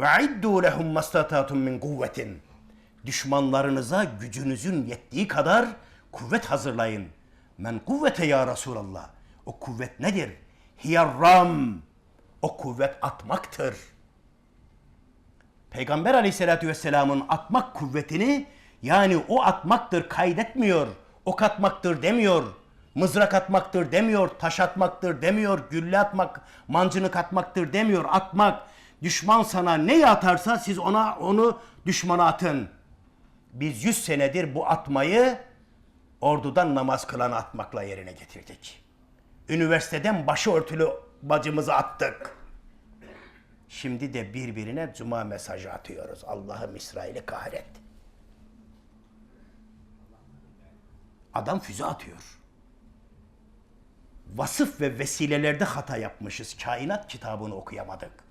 İddu lehum mastata'tum min kuvvetin. Düşmanlarınıza gücünüzün yettiği kadar kuvvet hazırlayın. Men kuvvete ya Resulallah. O kuvvet nedir? Hiyarram. O kuvvet atmaktır. Peygamber aleyhissalatü vesselamın atmak kuvvetini yani o atmaktır kaydetmiyor. Ok atmaktır demiyor. Mızrak atmaktır demiyor. Taş atmaktır demiyor. Gülle atmak, mancınık atmaktır demiyor. Atmak. Düşman sana neyi atarsa siz ona onu düşmana atın. Biz 100 senedir bu atmayı ordudan namaz kılan atmakla yerine getirdik. Üniversiteden başörtülü bacımızı attık. Şimdi de birbirine cuma mesajı atıyoruz. Allah'ım İsrail'i kahret. Adam füze atıyor. Vasıf ve vesilelerde hata yapmışız. Kainat kitabını okuyamadık.